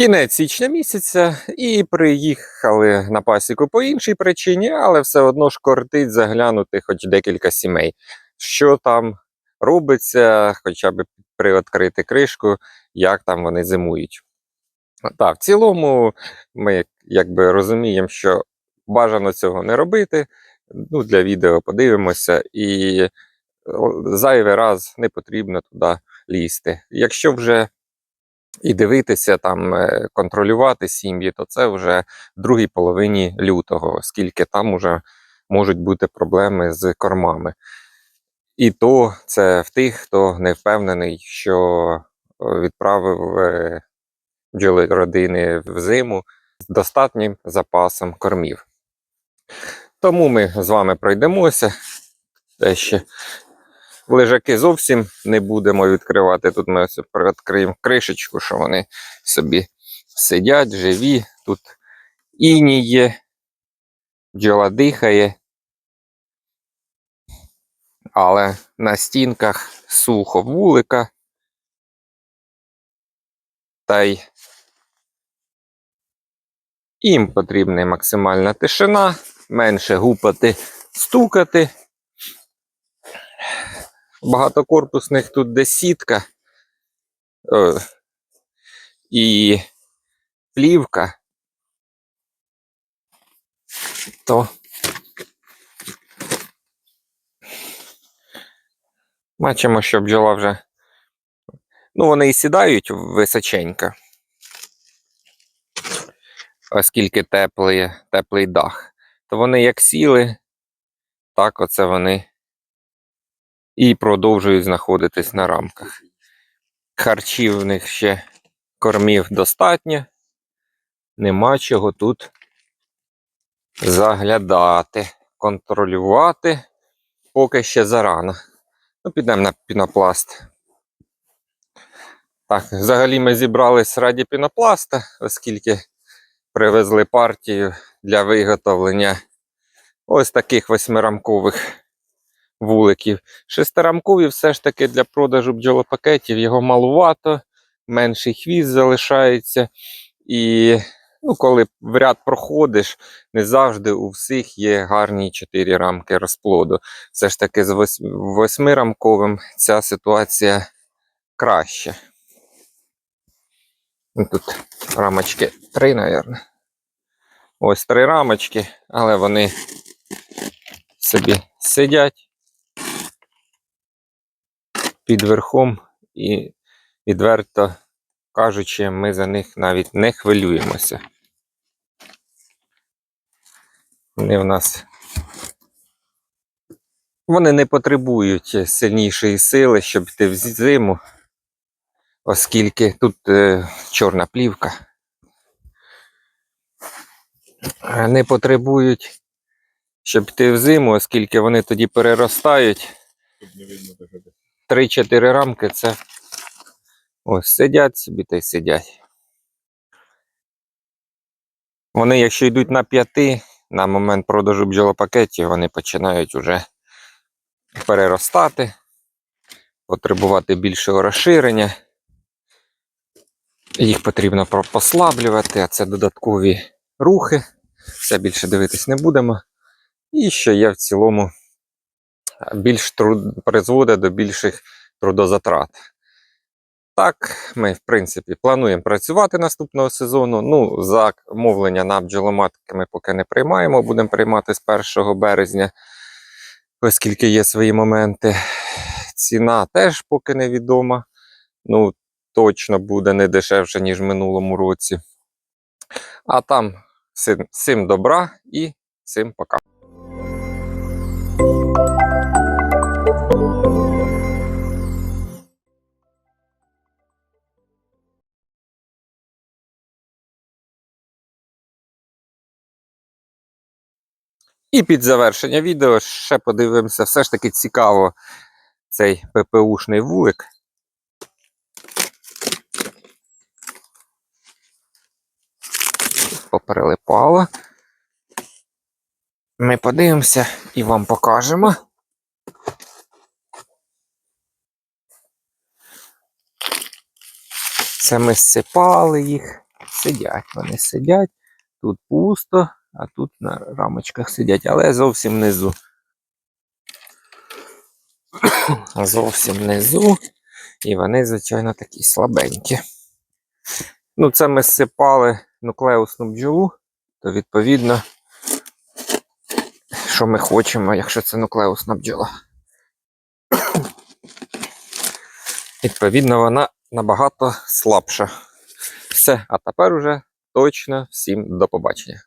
Кінець січня місяця, і приїхали на пасіку по іншій причині, але все одно ж кортить заглянути хоч декілька сімей. Що там робиться, хоча б приоткрити кришку, як там вони зимують. Так, в цілому, ми якби розуміємо, що бажано цього не робити. Ну, для відео подивимося, і зайвий раз не потрібно туди лізти. Якщо вже і дивитися, там е, контролювати сім'ї, то це вже в другій половині лютого, оскільки там вже можуть бути проблеми з кормами. І то це в тих, хто не впевнений, що відправив е, бджоли родини в зиму з достатнім запасом кормів. Тому ми з вами пройдемося. Те ще лежаки зовсім не будемо відкривати. Тут ми ось відкриємо кришечку, що вони собі сидять, живі. Тут іній є, бджола дихає. Але на стінках сухо вулика. Та й їм потрібна максимальна тишина, менше гупати, стукати. Багатокорпусних тут де сітка е, і плівка, то бачимо, що бджола вже. Ну, вони і сідають височенько, оскільки теплий, теплий дах. То вони як сіли, так оце вони і продовжують знаходитись на рамках. Харчів в них ще кормів достатньо. Нема чого тут заглядати, контролювати. Поки ще зарано. Ну, підемо на пінопласт. Так, взагалі ми зібрались раді пінопласта, оскільки привезли партію для виготовлення ось таких восьмирамкових вуликів. Шестирамкові все ж таки для продажу бджолопакетів його малувато, менший хвіст залишається. І ну, коли в ряд проходиш, не завжди у всіх є гарні 4 рамки розплоду. Все ж таки з восьмирамковим ця ситуація краща. Ну, Тут рамочки три, мабуть. Ось три рамочки, але вони собі сидять під верхом і відверто кажучи, ми за них навіть не хвилюємося. Вони в нас вони не потребують сильнішої сили, щоб йти в зиму, оскільки тут е, чорна плівка. Не потребують, щоб йти в зиму, оскільки вони тоді переростають. Щоб не видно. 3-4 рамки це ось сидять собі та й сидять. Вони, якщо йдуть на п'яти, на момент продажу бджолопакетів, вони починають уже переростати, потребувати більшого розширення. Їх потрібно послаблювати, а це додаткові рухи. Все більше дивитись не будемо. І що є в цілому більш труд... призводить до більших трудозатрат. Так, ми, в принципі, плануємо працювати наступного сезону. Ну, замовлення на бджоломатки ми поки не приймаємо, будемо приймати з 1 березня, оскільки є свої моменти. Ціна теж поки невідома. Ну, точно буде не дешевше, ніж в минулому році. А там всім, добра і всім пока. І під завершення відео ще подивимося, все ж таки цікаво цей ППУшний вулик. Поперелипало. Ми подивимося і вам покажемо. Це ми зсипали їх. Сидять, вони сидять. Тут пусто, а тут на рамочках сидять, але зовсім внизу. зовсім внизу. І вони, звичайно, такі слабенькі. Ну, це ми сипали нуклеусну бджолу, то відповідно, що ми хочемо, якщо це нуклеусна бджола. Відповідно, вона набагато слабша. Все, а тепер уже точно всім до побачення.